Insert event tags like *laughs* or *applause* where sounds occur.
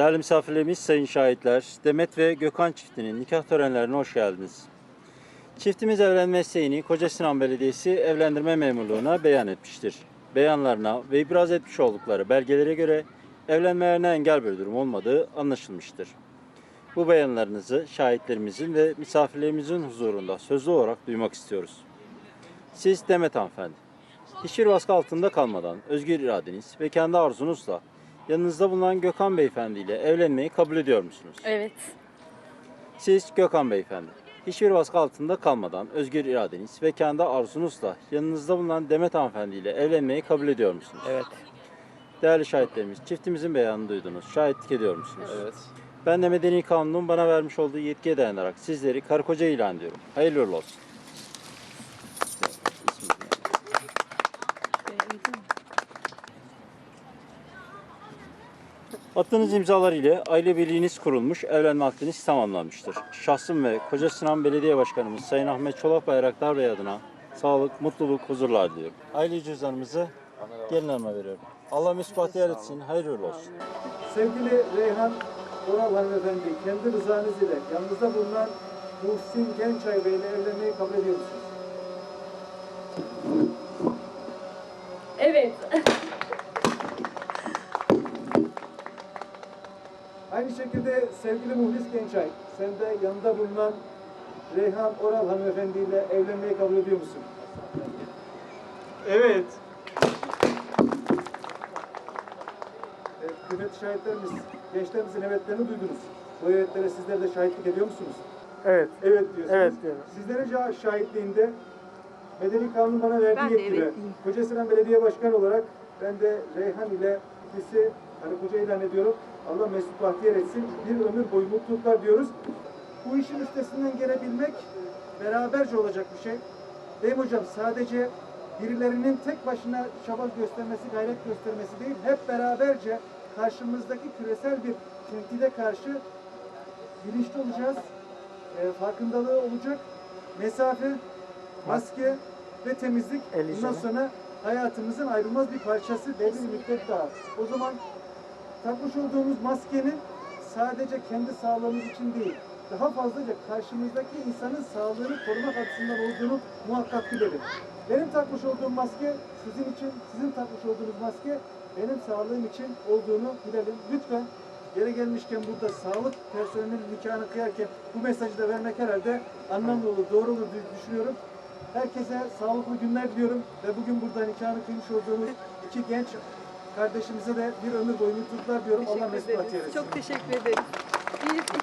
Değerli misafirlerimiz, sayın şahitler, Demet ve Gökhan çiftinin nikah törenlerine hoş geldiniz. Çiftimiz evlenme isteğini Koca Sinan Belediyesi evlendirme memurluğuna beyan etmiştir. Beyanlarına ve ibraz etmiş oldukları belgelere göre evlenmelerine engel bir durum olmadığı anlaşılmıştır. Bu beyanlarınızı şahitlerimizin ve misafirlerimizin huzurunda sözlü olarak duymak istiyoruz. Siz Demet Hanımefendi, hiçbir baskı altında kalmadan özgür iradeniz ve kendi arzunuzla yanınızda bulunan Gökhan Beyefendi ile evlenmeyi kabul ediyor musunuz? Evet. Siz Gökhan Beyefendi, hiçbir baskı altında kalmadan özgür iradeniz ve kendi arzunuzla yanınızda bulunan Demet Hanımefendi ile evlenmeyi kabul ediyor musunuz? Evet. Değerli şahitlerimiz, çiftimizin beyanını duydunuz. Şahitlik ediyor musunuz? Evet. Ben de Medeni Kanun'un bana vermiş olduğu yetkiye dayanarak sizleri karı koca ilan ediyorum. Hayırlı olsun. Attığınız imzalar ile aile birliğiniz kurulmuş, evlenme akdiniz tamamlanmıştır. Şahsım ve Koca Sinan Belediye Başkanımız Sayın Ahmet Çolak Bayraktar Bey adına sağlık, mutluluk, huzurlar diliyorum. Aile cüzdanımızı gelin hanıma veriyorum. Allah bahtiyar etsin, hayırlı olsun. Sevgili Reyhan Oral hanımefendi, kendi rızanız ile yanınızda bulunan Muhsin Gençay Bey ile evlenmeyi kabul ediyor musunuz? Evet. *laughs* Aynı şekilde sevgili Muhlis Gençay, sen de yanında bulunan Reyhan Oral hanımefendi ile evlenmeyi kabul ediyor musun? Evet. Evet, kıymetli şahitlerimiz, gençlerimizin evetlerini duydunuz. Bu evetlere sizler de şahitlik ediyor musunuz? Evet. Evet diyorsunuz. Evet diyorum. Sizlerin şah- şahitliğinde Medeni Kanun bana verdiği Ben de evetliyim. Kocasinan Belediye Başkanı olarak ben de Reyhan ile ikisi hani koca ilan ediyorum. Allah mesut bahtiyar etsin. Bir ömür boyu mutluluklar diyoruz. Bu işin üstesinden gelebilmek beraberce olacak bir şey. Değil mi hocam? Sadece birilerinin tek başına çaba göstermesi, gayret göstermesi değil. Hep beraberce karşımızdaki küresel bir tehdide karşı bilinçli olacağız. E, farkındalığı olacak. Mesafe, maske ve temizlik bundan sonra hayatımızın ayrılmaz bir parçası belli bir müddet daha. O zaman takmış olduğumuz maskenin sadece kendi sağlığımız için değil, daha fazlaca karşımızdaki insanın sağlığını korumak açısından olduğunu muhakkak bilelim. Benim takmış olduğum maske sizin için, sizin takmış olduğunuz maske benim sağlığım için olduğunu bilelim. Lütfen yere gelmişken burada sağlık personelinin nikahını kıyarken bu mesajı da vermek herhalde anlamlı olur, doğru olur diye düşünüyorum. Herkese sağlıklı günler diliyorum ve bugün burada nikahını kıymış olduğumuz iki genç kardeşimize de bir ömür boyu mutluluklar diyorum. Allah Teşekkür mesut ederiz. Çok teşekkür ederiz. Bir,